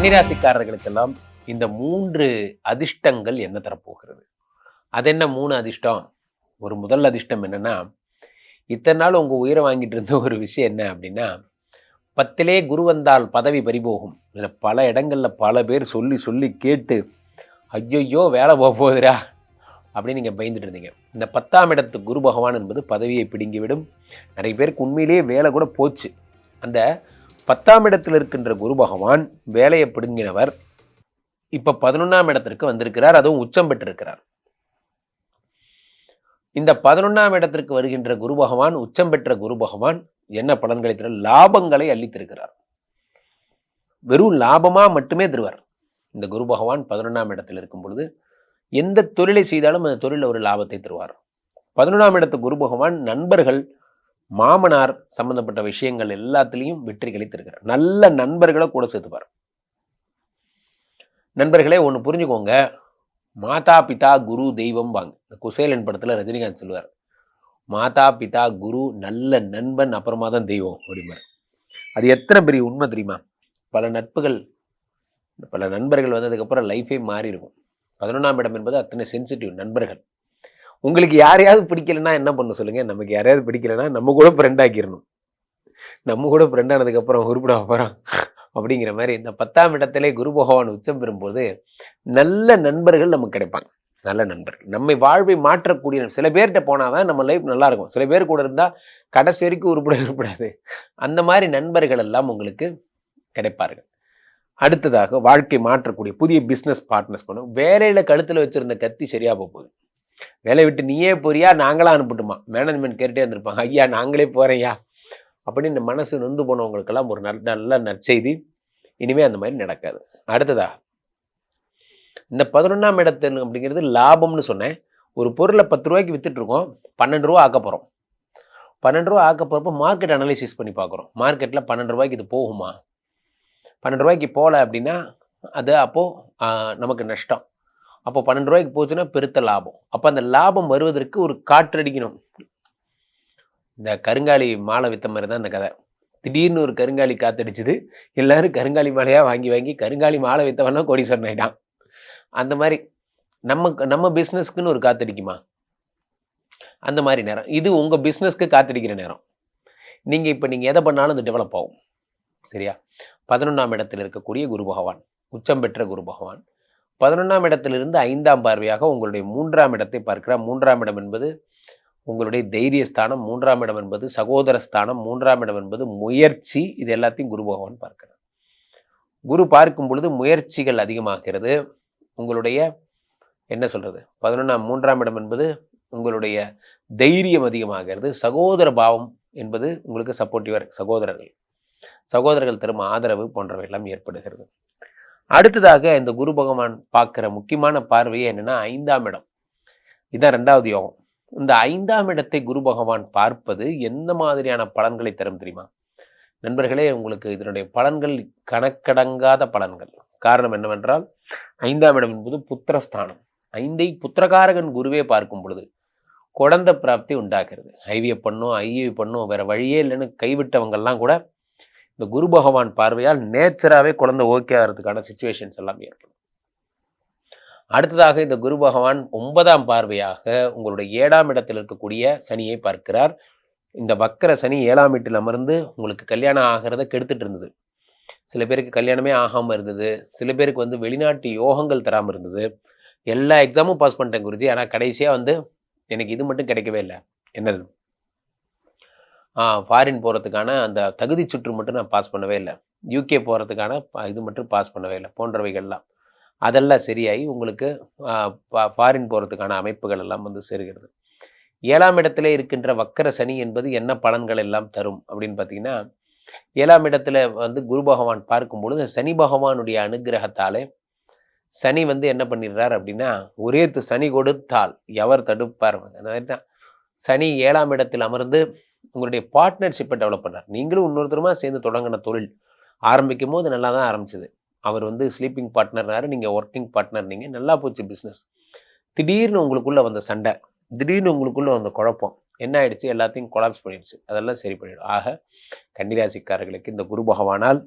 கன்னிராசிக்காரர்களுக்கெல்லாம் இந்த மூன்று அதிர்ஷ்டங்கள் என்ன தரப்போகிறது? அது என்ன மூணு அதிர்ஷ்டம்? ஒரு முதல் அதிர்ஷ்டம் என்னன்னா இத்தனை நாள் உங்க உயிரை வாங்கிட்டு இருந்த ஒரு விஷயம் என்ன அப்படின்னா பத்திலே குரு வந்தால் பதவி பறிபோகும். இதில் பல இடங்களில் பல பேர் சொல்லி சொல்லி கேட்டு ஐயையோ வேலை போக போகுதுரா அப்படின்னு நீங்கள் பயந்துட்டு இருந்தீங்க. இந்த பத்தாம் இடத்து குரு பகவான் என்பது பதவியை பிடுங்கிவிடும். நிறைய பேருக்கு உண்மையிலேயே வேலை கூட போச்சு. அந்த பத்தாம் இடத்தில் இருக்கின்ற குரு பகவான் வேலையை பிடுங்கினவர். இப்போ பதினொன்றாம் இடத்திற்கு வந்திருக்கிறார் அதுவும் உச்சம் பெற்றிருக்கிறார். இந்த பதினொன்றாம் இடத்திற்கு வருகின்ற குரு பகவான் உச்சம் பெற்ற குரு பகவான் என்ன பலன்களை தர லாபங்களை அள்ளித்திருக்கிறார். வெறும் லாபமா மட்டுமே தருவார். இந்த குரு பகவான் பதினொன்றாம் இடத்தில் இருக்கும் பொழுது எந்த தொழிலை செய்தாலும் அந்த தொழிலில் ஒரு லாபத்தை தருவார். பதினொன்றாம் இடத்து குரு பகவான் நண்பர்கள் மாமனார் சம்பந்தப்பட்ட விஷயங்கள் எல்லாத்துலேயும் வெற்றி கிடைத்திருக்கிறார் நல்ல நண்பர்களை கூட சேர்த்துப்பார். நண்பர்களே ஒன்று புரிஞ்சுக்கோங்க. மாதா பிதா குரு தெய்வம் வாங்க. இந்த குசேலன் படத்தில் ரஜினிகாந்த் சொல்லுவார். மாதா பிதா குரு நல்ல நண்பன் அப்புறமா தான் தெய்வம் அப்படிம்பார். அது எத்தனை பெரிய உண்மை தெரியுமா? பல நட்புகள் பல நண்பர்கள் வந்ததுக்கப்புறம் லைஃபே மாறி இருக்கும் பதினொன்றாம் இடம் என்பது அத்தனை சென்சிட்டிவ் நண்பர்கள். உங்களுக்கு யாரையாவது பிடிக்கலன்னா என்ன பண்ண சொல்லுங்கள் நமக்கு யாரையாவது பிடிக்கலன்னா நம்ம கூட ஃப்ரெண்ட் ஆக்கிடணும் நம்ம கூட ஃப்ரெண்ட் ஆனதுக்கப்புறம் உருப்பிட போகிறோம் அப்படிங்கிற மாதிரி இந்த பத்தாம் இடத்திலே குரு பகவான் உச்சம் பெறும்போது நல்ல நண்பர்கள் நமக்கு கிடைப்பாங்க. நல்ல நண்பர்கள். நம்மை வாழ்வை மாற்றக்கூடிய சில பேர்கிட்ட போனால் தான் நம்ம லைஃப் நல்லா இருக்கும். சில பேர் கூட இருந்தால் கடைசி வரைக்கும் உருப்பட உருப்படாது. அந்த மாதிரி நண்பர்கள் எல்லாம் உங்களுக்கு கிடைப்பார்கள். அடுத்ததாக வாழ்க்கை மாற்றக்கூடிய புதிய பிஸ்னஸ் பார்ட்னர்ஸ் பண்ணும் வேலையில் கழுத்தில் வச்சுருந்த கத்தி சரியாக போகுது. வேலையை விட்டு நீயே போறியா? நாங்களாம் அனுப்பட்டுமா? மேனேஜ்மெண்ட் கேட்டுட்டே இருந்திருப்பாங்க ஐயா நாங்களே போகிறேயா அப்படின்னு மனசு நொந்து போனவங்களுக்கெல்லாம் ஒரு நல்ல நல்ல நற்செய்தி. இனிமே அந்த மாதிரி நடக்காது. அடுத்ததா? இந்த பதினொன்றாம் இடத்து அப்படிங்கிறது லாபம்னு சொன்னேன். ஒரு பொருளை பத்து ரூபாய்க்கு விற்றுட்ருக்கோம் பன்னெண்டு ரூபா ஆக்க போகிறோம் பன்னெண்டு ரூபா ஆக்க போகிறப்ப மார்க்கெட் அனலைசிஸ் பண்ணி பார்க்குறோம். மார்க்கெட்டில் பன்னெண்டு ரூபாய்க்கு இது போகுமா? பன்னெண்டு ரூபாய்க்கு போகல அப்படின்னா அது அப்போது நமக்கு நஷ்டம். அப்போ பன்னெண்டு ரூபாய்க்கு போச்சுன்னா பெருத்த லாபம். அப்போ அந்த லாபம் வருவதற்கு ஒரு காற்றடிக்கணும். இந்த கருங்காலி மாலை வித்த மாதிரி தான் இந்த கதை. திடீர்னு ஒரு கருங்காலி காத்தடிச்சுது. எல்லாரும் கருங்காலி மாலையாக வாங்கி வாங்கி கருங்காலி மாலை வித்தவனா கோடீஸ்வரன் ஆயிட்டான். அந்த மாதிரி நம்ம நம்ம பிஸ்னஸ்க்குன்னு ஒரு காத்தடிக்குமா? அந்த மாதிரி நேரம். இது உங்கள் பிஸ்னஸ்க்கு காத்தடிக்கிற நேரம். நீங்கள் இப்போ நீங்கள் எதை பண்ணாலும் அது டெவலப் ஆகும். சரியா? பதினொன்றாம் இடத்தில் இருக்கக்கூடிய குரு பகவான் உச்சம் பெற்ற குரு பகவான். பதினொன்றாம் இடத்திலிருந்து ஐந்தாம் பார்வையாக உங்களுடைய மூன்றாம் இடத்தை பார்க்கிறார். மூன்றாம் இடம் என்பது உங்களுடைய தைரிய ஸ்தானம் மூன்றாம் இடம் என்பது சகோதர ஸ்தானம் மூன்றாம் இடம் என்பது முயற்சி. இது எல்லாத்தையும் குரு பகவான் பார்க்கிறார். குரு பார்க்கும் பொழுது முயற்சிகள் அதிகமாகிறது. உங்களுடைய என்ன சொல்கிறது பதினொன்றாம் மூன்றாம் இடம் என்பது உங்களுடைய தைரியம் அதிகமாகிறது. சகோதர பாவம் என்பது உங்களுக்கு சப்போர்ட்டிவாக இருக்குது சகோதரர்கள். சகோதரர்கள் தரும் ஆதரவு போன்றவை எல்லாம் ஏற்படுகிறது. அடுத்ததாக இந்த குரு பகவான் பார்க்குற முக்கியமான பார்வையே என்னென்னா ஐந்தாம் இடம். இதுதான் ரெண்டாவது யோகம். இந்த ஐந்தாம் இடத்தை குரு பகவான் பார்ப்பது எந்த மாதிரியான பலன்களை தரும் தெரியுமா? நண்பர்களே உங்களுக்கு இதனுடைய பலன்கள் கணக்கடங்காத பலன்கள். காரணம் என்னவென்றால் ஐந்தாம் இடம் என்பது புத்திரஸ்தானம். ஐந்தை புத்திரகாரகன் குருவே பார்க்கும் பொழுது குழந்தை பிராப்தி உண்டாக்குறது ஐவிஎஃப் பண்ணும் ஐவி பண்ணும் வேற வழியே இல்லைன்னு கைவிட்டவங்கெல்லாம் கூட இந்த குரு பகவான் பார்வையால் நேச்சராகவே குழந்தை ஓகே ஆகிறதுக்கான சுச்சுவேஷன்ஸ் எல்லாம் ஏற்படும். அடுத்ததாக இந்த குரு பகவான் ஒன்பதாம் பார்வையாக உங்களுடைய ஏழாம் இடத்தில் இருக்கக்கூடிய சனியை பார்க்கிறார். இந்த வக்கர சனி ஏழாம் வீட்டில் அமர்ந்து உங்களுக்கு கல்யாணம் ஆகிறத கெடுத்துட்டு இருந்தது. சில பேருக்கு கல்யாணமே ஆகாமல் இருந்தது. சில பேருக்கு வந்து வெளிநாட்டு யோகங்கள் தராமல் இருந்தது. எல்லா எக்ஸாமும் பாஸ் பண்ணிட்டேன் குருஜி. ஆனால் கடைசியாக வந்து எனக்கு இது மட்டும் கிடைக்கவே இல்லை. என்னது? ஃபாரின் போகிறதுக்கான அந்த தகுதி சுற்று மட்டும் நான் பாஸ் பண்ணவே இல்லை. யூகே போகிறதுக்கான இது மட்டும் பாஸ் பண்ணவே இல்லை போன்றவைகள்லாம். அதெல்லாம் சரியாகி உங்களுக்கு ஃபாரின் போகிறதுக்கான அமைப்புகள் எல்லாம் வந்து சேருகிறது. ஏழாம் இடத்துல இருக்கின்ற வக்கர சனி என்பது என்ன பலன்கள் எல்லாம் தரும் அப்படின்னு பார்த்தீங்கன்னா ஏழாம் இடத்துல வந்து குரு பகவான் பார்க்கும் பொழுது சனி பகவானுடைய அனுகிரகத்தாலே சனி வந்து என்ன பண்ணிடுறார் அப்படின்னா ஒரே சனி கொடுத்தால் எவர் தடுப்பார்? அந்த மாதிரி தான். சனி ஏழாம் இடத்தில் அமர்ந்து உங்களுடைய பார்ட்னர்ஷிப்பை டெவலப் பண்ணார். நீங்களும் இன்னொருத்தருமா சேர்ந்து தொடங்கின தொழில் ஆரம்பிக்கும் போது நல்லா தான் ஆரம்பிச்சது. அவர் வந்து ஸ்லீப்பிங் பார்ட்னர்னாரு நீங்கள் ஒர்க்கிங் பார்ட்னர் நீங்கள் நல்லா போச்சு பிஸ்னஸ் திடீர்னு உங்களுக்குள்ளே வந்த சண்டை திடீர்னு உங்களுக்குள்ளே வந்த குழப்பம் என்ன ஆயிடுச்சு? எல்லாத்தையும் கொலாப்ஸ் பண்ணிடுச்சு. அதெல்லாம் சரி பண்ணிடும். ஆக கன்னிராசிக்காரர்களுக்கு இந்த குரு பகவானால்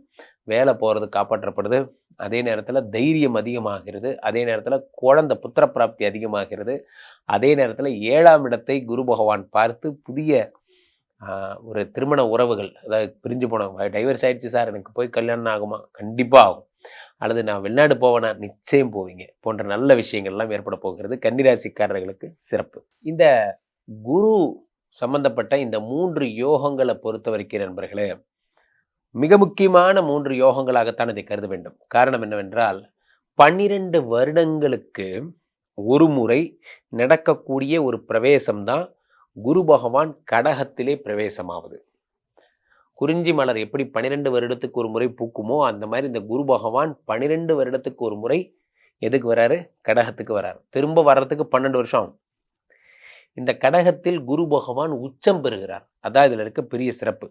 வேலை போகிறது காப்பாற்றப்படுது. அதே நேரத்தில் தைரியம் அதிகமாகிறது. அதே நேரத்தில் குழந்தை புத்திர பிராப்தி அதிகமாகிறது. அதே நேரத்தில் ஏழாம் இடத்தை குரு பகவான் பார்த்து புதிய ஒரு திருமண உறவுகள் அதாவது பிரிஞ்சு போனவங்க டைவர்ஸ் ஆகிடுச்சு சார் எனக்கு போய் கல்யாணம் ஆகுமா? கண்டிப்பாக ஆகும். அல்லது நான் வெளிநாடு போவேனா? நிச்சயம் போவீங்க. போன்ற நல்ல விஷயங்கள்லாம் ஏற்பட போகிறது. கன்னிராசிக்காரர்களுக்கு சிறப்பு. இந்த குரு சம்பந்தப்பட்ட இந்த மூன்று யோகங்களை பொறுத்த வரைக்கும் நண்பர்களே மிக முக்கியமான மூன்று யோகங்களாகத்தான் இதை கருத வேண்டும். காரணம் என்னவென்றால் பன்னிரண்டு வருடங்களுக்கு ஒரு முறை நடக்கக்கூடிய ஒரு பிரவேசம்தான் குரு பகவான் கடகத்திலே பிரவேசமாவது. குறிஞ்சி மலர் எப்படி பன்னிரெண்டு வருடத்துக்கு ஒரு முறை பூக்குமோ அந்த மாதிரி இந்த குரு பகவான் பன்னிரெண்டு வருடத்துக்கு ஒரு முறை எதுக்கு வராரு? கடகத்துக்கு வராரு. திரும்ப வர்றதுக்கு பன்னெண்டு வருஷம் இந்த கடகத்தில் குரு பகவான் உச்சம் பெறுகிறார். அதான் இதில் இருக்க பெரிய சிறப்பு.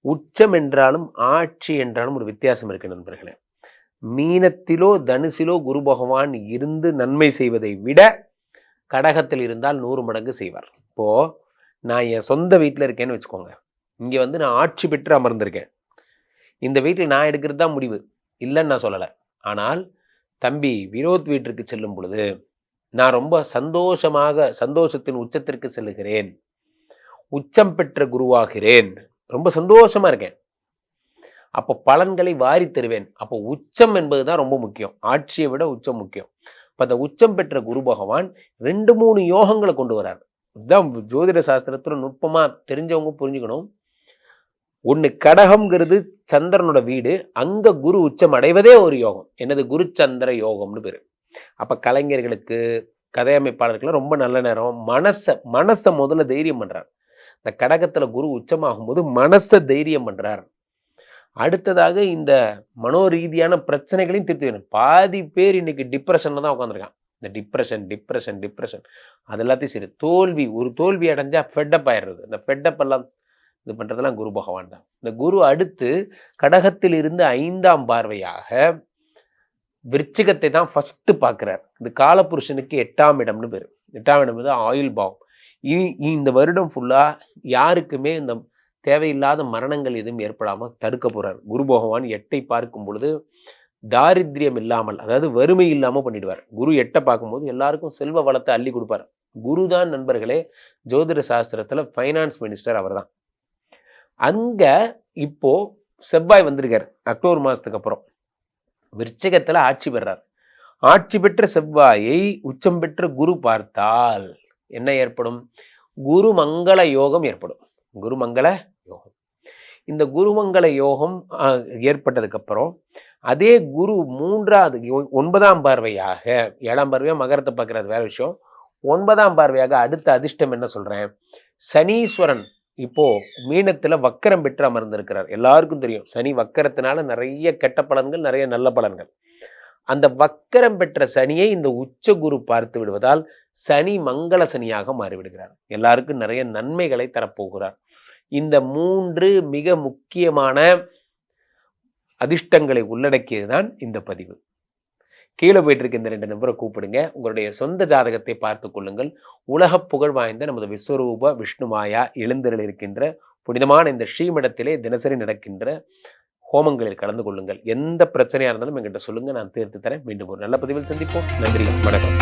உச்சம் என்றாலும் ஆட்சி என்றாலும் ஒரு வித்தியாசம் இருக்கு நண்பர்களே. மீனத்திலோ தனுசிலோ குரு பகவான் இருந்து நன்மை செய்வதை விட கடகத்தில் இருந்தால் நூறு மடங்கு செய்வார். இப்போது நான் என் சொந்த வீட்டில் இருக்கேன்னு வச்சுக்கோங்க. இங்கே வந்து நான் ஆட்சி பெற்று அமர்ந்திருக்கேன். இந்த வீட்டில் நான் எடுக்கிறது தான் முடிவு. இல்லைன்னு நான் சொல்லலை. ஆனால் தம்பி வினோத் வீட்டிற்கு செல்லும் பொழுது நான் ரொம்ப சந்தோஷமாக சந்தோஷத்தின் உச்சத்திற்கு செல்லுகிறேன். உச்சம் பெற்ற குருவாகிறேன். ரொம்ப சந்தோஷமா இருக்கேன். அப்போ பலன்களை வாரி தருவேன். அப்போ உச்சம் என்பது தான் ரொம்ப முக்கியம். ஆட்சியை விட உச்சம் முக்கியம். இப்போ அந்த உச்சம் பெற்ற குரு பகவான் ரெண்டு மூணு யோகங்களை கொண்டு வரார் இதுதான் ஜோதிட சாஸ்திரத்தில் நுட்பமாக தெரிஞ்சவங்க புரிஞ்சுக்கணும். ஒன்று கடகம்ங்கிறது சந்திரனோட வீடு அங்கே குரு உச்சம் அடைவதே ஒரு யோகம். என்னது? குரு சந்திர யோகம்னு பேர். அப்போ கலைஞர்களுக்கு கதையமைப்பாளர்களுக்கு ரொம்ப நல்ல நேரம். மனசை மனசை முதல்ல தைரியம் பண்ணுறார் இந்த கடகத்தில் குரு உச்சமாகும் போது மனசை தைரியம் பண்ணுறார் அடுத்ததாக இந்த மனோரீதியான பிரச்சனைகளையும் தீர்த்து வேணும் பாதி பேர் இன்னைக்கு டிப்ரெஷனில் தான் உட்காந்துருக்கான் இந்த டிப்ரெஷன் டிப்ரெஷன் டிப்ரெஷன் அது எல்லாத்தையும் சரி தோல்வி ஒரு தோல்வி அடைஞ்சால் ஃபெட்டப் ஆயிடுறது. இந்த ஃபெட்டப் எல்லாம் இது பண்ணுறதெல்லாம் குரு பகவான் தான். இந்த குரு அடுத்து கடகத்தில் இருந்து ஐந்தாம் பார்வையாக விருச்சிகத்தை தான் ஃபஸ்ட்டு பார்க்குறார். இது காலபுருஷனுக்கு எட்டாம் இடம்னு பேர். எட்டாம் இடம் வந்து ஆயுள் பாவம். இனி இந்த வருடம் ஃபுல்லாக யாருக்குமே இந்த தேவையில்லாத மரணங்கள் எதுவும் ஏற்படாமல் தடுக்க போகிறார் குரு பகவான் எட்டை பார்க்கும் பொழுது தாரித்யம் இல்லாமல் அதாவது வறுமை இல்லாமல் பண்ணிடுவார். குரு எட்டை பார்க்கும்போது எல்லாருக்கும் செல்வ வளத்தை அள்ளி கொடுப்பார். குரு தான் நண்பர்களே ஜோதிட சாஸ்திரத்தில் ஃபைனான்ஸ் மினிஸ்டர் அவர் தான் அங்கே இப்போது செவ்வாய் வந்திருக்கார் அக்டோபர் மாதத்துக்கு அப்புறம். விருச்சகத்தில் ஆட்சி பெறார். ஆட்சி பெற்ற செவ்வாயை உச்சம் பெற்ற குரு பார்த்தால் என்ன ஏற்படும்? குரு மங்கள யோகம் ஏற்படும். குருமங்கள மங்கள இந்த குருமங்கள யோகம் ஏற்பட்டதுக்கப்புறம் அதே குரு மூன்றாவது ஒன்பதாம் பார்வையாக ஏழாம் பார்வையாக மகரத்தை பார்க்குறது வேற விஷயம். ஒன்பதாம் பார்வையாக அடுத்த அதிர்ஷ்டம் என்ன சொல்கிறேன் சனீஸ்வரன் இப்போ மீனத்துல வக்கரம் பெற்று அமர்ந்திருக்கிறார். எல்லாருக்கும் தெரியும். சனி வக்கரத்தினால நிறைய கெட்ட பலன்கள் நிறைய நல்ல பலன்கள். அந்த வக்கரம் பெற்ற சனியை இந்த உச்ச குரு பார்த்து விடுவதால் சனி மங்கள சனியாக மாறிவிடுகிறார். எல்லாருக்கும் நிறைய நன்மைகளை தரப்போகிறார். இந்த மூன்று மிக முக்கியமான அதிர்ஷ்டங்களை உள்ளடக்கியது தான் இந்த பதிவு. கீழே போயிட்டு இருக்க இந்த ரெண்டு நம்பரை கூப்பிடுங்க. உங்களுடைய சொந்த ஜாதகத்தை பார்த்து கொள்ளுங்கள். உலக புகழ் வாய்ந்த நமது விஸ்வரூப விஷ்ணுமாயா எழுந்தரில் இருக்கின்ற புனிதமான இந்த ஸ்ரீமடத்திலே தினசரி நடக்கின்ற ஹோமங்களில் கலந்து கொள்ளுங்கள். எந்த பிரச்சனையாக இருந்தாலும் எங்கிட்ட சொல்லுங்கள் நான் தீர்த்து தரேன். மீண்டும் ஒரு நல்ல பதிவில் சந்திப்போம். நன்றி. வணக்கம்.